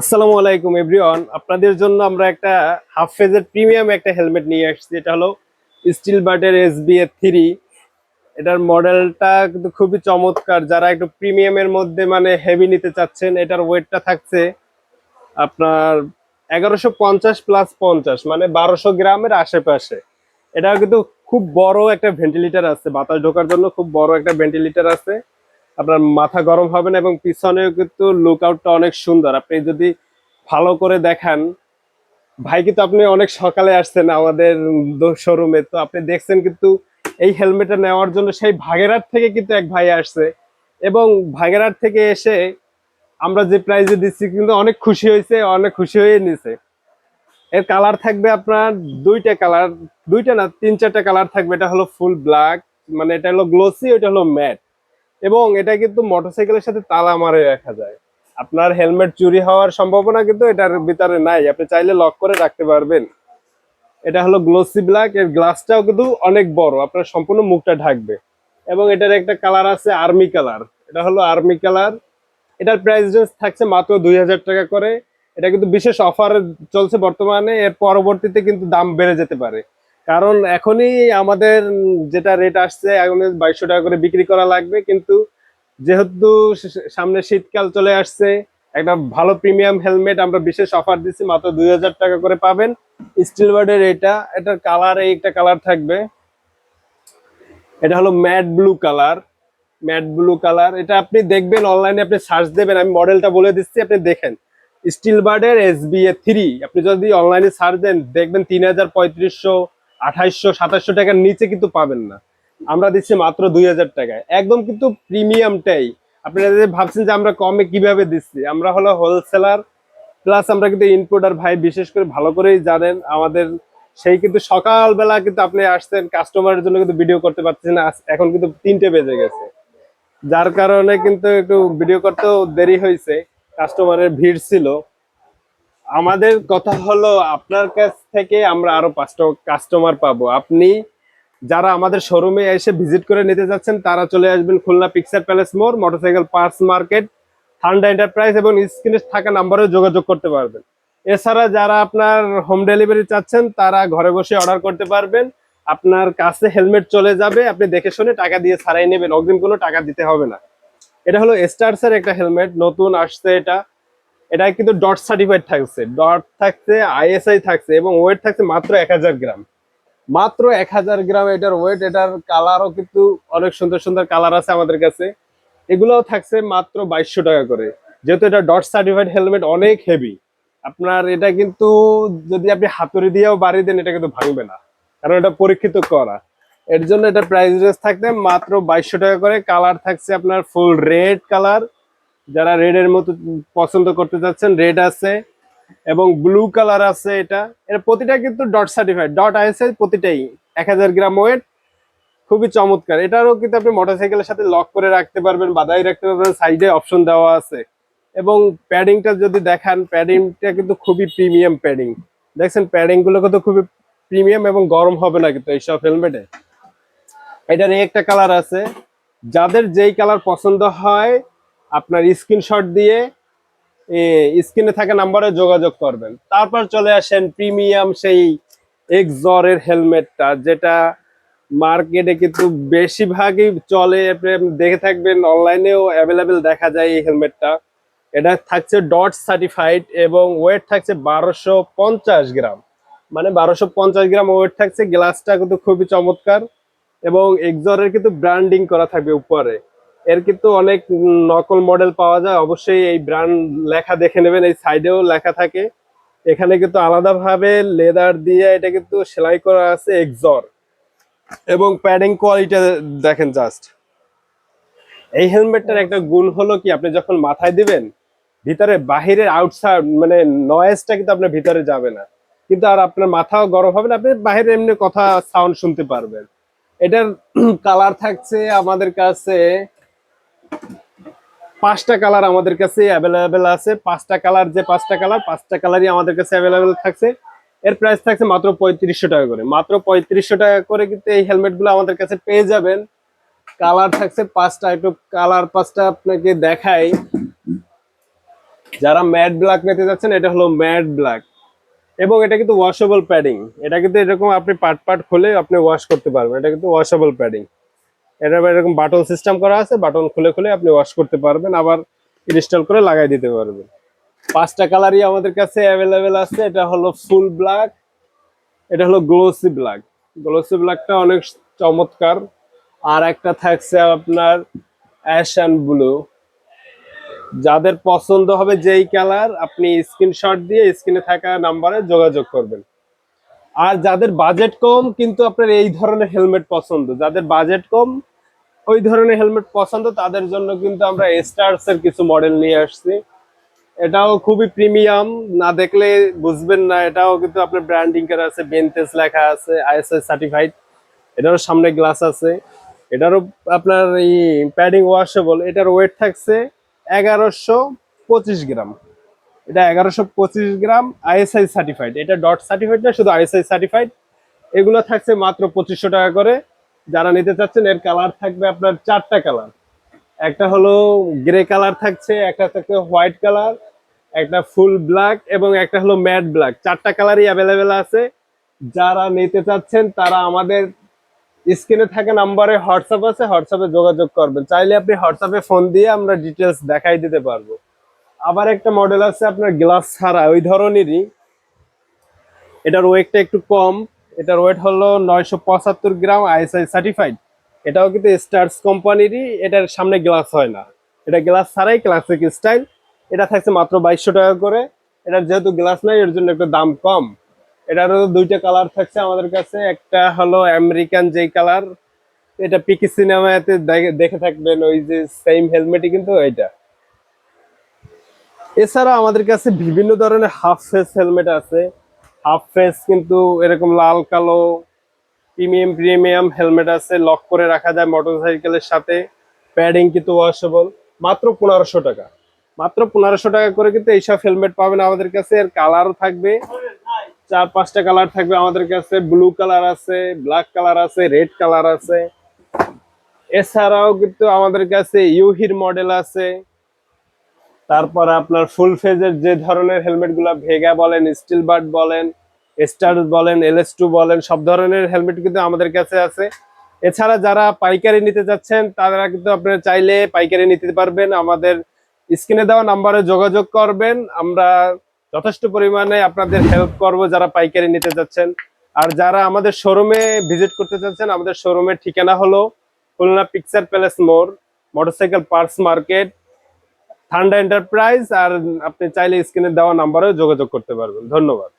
আসসালামু আলাইকুম, এভরিওয়ান। আপনাদের জন্য আমরা একটা হাফ ফেজের প্রিমিয়াম একটা হেলমেট নিয়ে আসছি এটা হলো স্টিল বাটের এস বি এ থ্রি। এটার মডেলটা কিন্তু খুবই চমৎকার। যারা একটু প্রিমিয়ামের মধ্যে মানে হেভি নিতে চাচ্ছেন, এটার ওয়েটটা থাকছে আপনার এগারোশো পঞ্চাশ প্লাস পঞ্চাশ মানে বারোশো গ্রামের আশেপাশে। এটা কিন্তু খুব বড় একটা ভেন্টিলেটর আছে। বাতাস ঢোকার জন্য খুব বড় একটা ভেন্টিলেটর আছে। আপনার মাথা গরম হবে না এবং পিছনেও কিন্তু লুক আউটটা অনেক সুন্দর। আপনি যদি ভালো করে দেখান, ভাই কিন্তু আপনি অনেক সকালে আসছেন আমাদের শোরুমে তো আপনি দেখছেন কিন্তু এই হেলমেটটা নেওয়ার জন্য সেই ভাগেরহাট থেকে কিন্তু এক ভাই আসছে এবং ভাগেরহাট থেকে এসে আমরা যে প্রাইজে দিচ্ছি কিন্তু অনেক খুশি হয়েছে, অনেক খুশি হয়ে নিছে। এর কালার থাকবে আপনার দুইটা কালার দুইটা না, তিন চারটা কালার থাকবে। এটা হলো ফুল ব্ল্যাক মানে এটা হলো গ্লোসি ওইটা হলো ম্যাট এবং এটা কিন্তু মোটরসাইকেলের সাথে তালা মারে রাখা যায়। আপনার হেলমেট চুরি হওয়ার সম্ভাবনা কিন্তু এটার ভিতরে নাই। আপনি চাইলে লক করে রাখতে পারবেন। এটা হলো গ্লোসি ব্ল্যাক এর গ্লাসটাও কিন্তু অনেক বড়। আপনার সম্পূর্ণ মুখটা ঢাকবে। এবং এটার একটা কালার আছে আর্মি কালার এটা হলো আর্মি কালার এটার প্রাইস রেঞ্জ থাকছে মাত্র দুই হাজার টাকা করে। এটা কিন্তু বিশেষ অফার চলছে বর্তমানে। এর পরবর্তীতে কিন্তু দাম বেড়ে যেতে পারে। কারণ এখনই আমাদের যেটা রেট আসছে, এখন বাইশশো টাকা করে বিক্রি করা লাগবে, কিন্তু যেহেতু সামনে শীতকাল চলে আসছে, একটা ভালো প্রিমিয়াম হেলমেট আমরা বিশেষ অফার দিচ্ছি মাত্র দুই হাজার টাকা করে পাবেন। স্টিল বার্ডের এটা, এটার কালার এই একটা কালার থাকবে। এটা হলো matte blue colour matte blue colour এটা আপনি দেখবেন অনলাইনে আপনি সার্চ দেবেন, আমি মডেলটা বলে দিচ্ছি, আপনি দেখেন। স্টিল বার্ডের এস বি এ থ্রি আপনি যদি অনলাইনে সার্চ দেন, দেখবেন তিন হাজার পঁয়ত্রিশশো আঠাইশশো সাতাশশো টাকার নিচে কিন্তু পাবেন না। আমরা দিচ্ছি মাত্র দুই হাজার টাকায়। একদম কিন্তু প্রিমিয়ামটাই। আপনারা যে ভাবছেন যে আমরা কমে কীভাবে দিচ্ছি, আমরা হলো হোলসেলার প্লাস আমরা কিন্তু ইনপুটার ভাই, বিশেষ করে ভালো করেই জানেন, আমাদের সেই কিন্তু সকালবেলা কিন্তু আপনি আসছেন কাস্টমারের জন্য কিন্তু ভিডিও করতে পারতেছেন না। এখন কিন্তু তিনটে বেজে গেছে। যার কারণে কিন্তু একটু ভিডিও করতেও দেরি হয়েছে কাস্টমারের ভিড় ছিল। আমাদের কথা হলো আপনার কাছ থেকে আমরা আরও পাঁচটা কাস্টমার পাবো। আপনি যারা আমাদের শোরুমে এসে ভিজিট করে নিতে যাচ্ছেন, তারা চলে আসবেন খুলনা পিকচার প্যালেস মোড় motorcycle parts market Thanda enterprise এবং স্ক্রিনে থাকা নাম্বারে যোগাযোগ করতে পারবেন। এছাড়া যারা আপনার হোম ডেলিভারি চাচ্ছেন, তারা ঘরে বসে অর্ডার করতে পারবেন। আপনার কাছে হেলমেট চলে যাবে, আপনি দেখে শুনে টাকা দিয়ে ছাড়াই নেবেন, অগ্রিম কোনো টাকা দিতে হবে না। এটা হলো স্টার্সের একটা হেলমেট নতুন আসছে এটা। এটা কিন্তু ডট সার্টিফাইড থাকছে। ডট থাকছে আইএসআই থাকছে এবং ওয়েট থাকছে মাত্র এক হাজার গ্রাম। মাত্র এক হাজার গ্রাম এটার ওয়েট এটার কালারও কিন্তু অনেক সুন্দর সুন্দর কালার আছে আমাদের কাছে। এগুলোও থাকছে মাত্র বাইশশো টাকা করে। যেহেতু এটা ডট সার্টিফাইড হেলমেট অনেক হেভি আপনার এটা কিন্তু যদি আপনি হাতুড়ি দিয়েও বাড়ি দেন, এটা কিন্তু ভাঙবে না। কারণ এটা পরীক্ষিত করা। এর জন্য এটা প্রাইস রেঞ্জ থাকবে মাত্র বাইশশো টাকা করে। কালার থাকছে আপনার ফুল রেড কালার যারা রেড এর মতো পছন্দ করতে চাচ্ছেন রেড আছে এবং ব্লু কালার আছে এটা। এর প্রতিটা কিন্তু ডট সার্টিফাইড ডট আইএসআই প্রতিটাই। এক হাজার গ্রাম ওয়েট খুবই চমৎকার। এটারও কিন্তু আপনি মোটরসাইকেলের সাথে লক করে রাখতে পারবেন, বাধাই রাখতে পারবেন সাইডে অপশন দেওয়া আছে। এবং প্যাডিংটা যদি দেখান প্যাডিংটা কিন্তু খুবই প্রিমিয়াম প্যাডিং দেখছেন প্যাডিংগুলো কিন্তু খুবই প্রিমিয়াম এবং গরম হবে না কিন্তু এইসব হেলমেটে এটার একটা কালার আছে। যাদের যেই কালার পছন্দ হয় আপনার স্ক্রিনশট দিয়ে স্ক্রিনে থাকা নাম্বারে যোগাযোগ করবেন। তারপর চলে আসেন প্রিমিয়াম সেই এক্সরের হেলমেটটা যেটা মার্কেটে কিন্তু বেশিরভাগই চলে। দেখে থাকবেন অনলাইনেও অ্যাভেলেবেল দেখা যায় এই হেলমেটটা এটা থাকছে ডট সার্টিফাইড এবং ওয়েট থাকছে বারোশো পঞ্চাশ গ্রাম। মানে বারোশো পঞ্চাশ গ্রাম ওয়েট থাকছে। গ্লাসটা কিন্তু খুবই চমৎকার এবং এক্সরের কিন্তু ব্র্যান্ডিং করা থাকবে উপরে। এর কিন্তু অনেক নকল মডেল পাওয়া যায়। অবশ্যই এই ব্র্যান্ড লেখা দেখে নেবেন, এই সাইডেও লেখা থাকে। এখানে কিন্তু আলাদাভাবে লেদার দিয়ে এটা কিন্তু সেলাই করা আছে এক্সর এবং প্যাডিং কোয়ালিটি দেখেন জাস্ট এই হেলমেটটার একটা গুণ হলো কি, আপনি যখন মাথায় দিবেন, ভিতরে বাহিরের আউটসাইড মানে নয়েজটা কিন্তু আপনার ভিতরে যাবে না। কিন্তু আর আপনার মাথাও গরম হবে না, আপনি বাইরে এমনি কথা সাউন্ড শুনতে পারবেন। এটার কালার থাকছে আমাদের কাছে পাঁচটা কালার আমাদের কাছে অ্যাভেলেবেল আছে। পাঁচটা কালার যে পাঁচটা কালার, পাঁচটা কালারই আমাদের কাছে অ্যাভেলেবেল থাকছে। এর প্রাইস থাকছে মাত্র পঁয়ত্রিশশো টাকা করে। মাত্র পঁয়ত্রিশশো টাকা করে কিন্তু এই হেলমেটগুলো আমাদের কাছে পেয়ে যাবেন। কালার থাকছে পাঁচটা, একটু কালার পাঁচটা আপনাকে দেখাই। যারা ম্যাট ব্ল্যাক নিতে যাচ্ছেন, এটা হলো ম্যাট ব্ল্যাক এবং এটা কিন্তু ওয়াশেবল প্যাডিং এটা কিন্তু এরকম আপনি পার্ট পার্ট খুলে আপনি ওয়াশ করতে পারবেন। এটা কিন্তু ওয়াশেবল প্যাডিং এটা এরকম বাটন সিস্টেম করা আছে, বাটন খুলে খুলে আপনি ওয়াশ করতে পারবেন, আবার ইনস্টল করে লাগাই দিতে পারবেন। পাঁচটা কালারই আমাদের কাছে অ্যাভেলেবেল আছে, এটা হলো ফুল ব্ল্যাক এটা হলো গ্লোসি ব্ল্যাক গ্লোসি ব্ল্যাকটা অনেক চমৎকার। আর একটা থাকছে আপনার অ্যাশ অ্যান্ড ব্লু যাদের পছন্দ হবে যেই কালার আপনি স্ক্রিনশট দিয়ে স্ক্রিনে থাকা নাম্বারে যোগাযোগ করবেন। আর যাদের বাজেট কম, কিন্তু আপনার এই ধরনের হেলমেট পছন্দ, যাদের বাজেট কম ওই ধরনের হেলমেট পছন্দ, তাদের জন্য কিন্তু আমরা স্টার্স এর কিছু মডেল নিয়ে আসছি। এটাও খুবই প্রিমিয়াম না দেখলে বুঝবেন না, এটাও কিন্তু আপনার ব্র্যান্ডিং করা আছে বেনতেস লেখা আছে আইএসআই সার্টিফাইড এটারও সামনে গ্লাস আছে। এটারও আপনার এই প্যাডিং ওয়াশেবল এটার ওয়েট থাকছে এগারোশো পঁচিশ গ্রাম। এটা এগারোশো পঁচিশ গ্রাম আইএসআই সার্টিফাইড এটা ডট সার্টিফাইড না, শুধু আইএসআই সার্টিফাইড এগুলো থাকছে মাত্র পঁচিশশো টাকা করে। যারা নিতে চাচ্ছেন, এর কালার থাকবে আপনার চারটা কালার একটা হলো গ্রে কালার থাকছে, একটা থাকছে হোয়াইট কালার একটা ফুল ব্ল্যাক এবং একটা হলো ম্যাট ব্ল্যাক চারটা কালারই অ্যাভেলেবেল আছে। যারা নিতে চাচ্ছেন, তারা আমাদের স্ক্রিনে থাকা নাম্বারে হোয়াটসঅ্যাপ আছে, হোয়াটসঅ্যাপে যোগাযোগ করবেন। চাইলে আপনি হোয়াটসঅ্যাপে ফোন দিয়ে আমরা ডিটেলস দেখাই দিতে পারব। আবার একটা মডেল আছে আপনার গ্লাস ছাড়া, ওই ধরনেরই। এটার ওয়েটটা একটু কম। এটার ওয়েট হলো নয়শো পঁচাত্তর গ্রাম আইএসআই সার্টিফাইড এটাও কিন্তু স্টার্স কোম্পানিরই এটার সামনে গ্লাস হয় না। এটা গ্লাস ছাড়াই ক্লাসিক স্টাইল এটা থাকছে মাত্র বাইশশো টাকা করে। এটার যেহেতু গ্লাস নাই, এর জন্য একটু দাম কম। এটারও দুইটা কালার থাকছে আমাদের কাছে। একটা হলো আমেরিকান যেই কালার এটা পিকি সিনেমাতে দেখে থাকবেন, ওই যে সেম হেলমেটই কিন্তু এটা এছাড়া আমাদের কাছে বিভিন্ন ধরনের হাফ ফেস হেলমেট আছে। হাফ ফেস কিন্তু এরকম লাল, কালো প্রিমিয়াম প্রিমিয়াম হেলমেট আছে লক করে রাখা যায় মোটরসাইকেলের সাথে। প্যাডিং কিন্তু ওয়াশেবল মাত্র পনেরোশো টাকা। মাত্র পনেরোশো টাকা করে কিন্তু এইসব হেলমেট পাবেন আমাদের কাছে। এর কালারও থাকবে। চার, পাঁচটা কালার থাকবে আমাদের কাছে। ব্লু কালার আছে ব্ল্যাক কালার আছে রেড কালার আছে। এছাড়াও কিন্তু আমাদের কাছে ইউহির মডেল আছে। তারপর আপনার ফুল ফেজের যে ধরনের হেলমেটগুলা ভেগা বলেন স্টিল বার্ড বলেন স্টার বলেন এলএস টু বলেন, সব ধরনের হেলমেট কিন্তু আমাদের কাছে আছে। এছাড়া যারা পাইকারি নিতে চাচ্ছেন, তারা কিন্তু আপনারা চাইলে পাইকারি নিতে পারবেন। আমাদের স্ক্রিনে দেওয়া নাম্বারে যোগাযোগ করবেন। আমরা যথেষ্ট পরিমাণে আপনাদের হেল্প করব যারা পাইকারি নিতে যাচ্ছেন আর যারা আমাদের শোরুমে ভিজিট করতে চাচ্ছেন, আমাদের শোরুমের ঠিকানা হলো খুলনা পিকচার প্যালেস মোড় motorcycle parts market Thanda enterprise আর আপনি চাইলে স্ক্রিনে দেওয়া নাম্বারে যোগাযোগ করতে পারবেন। ধন্যবাদ।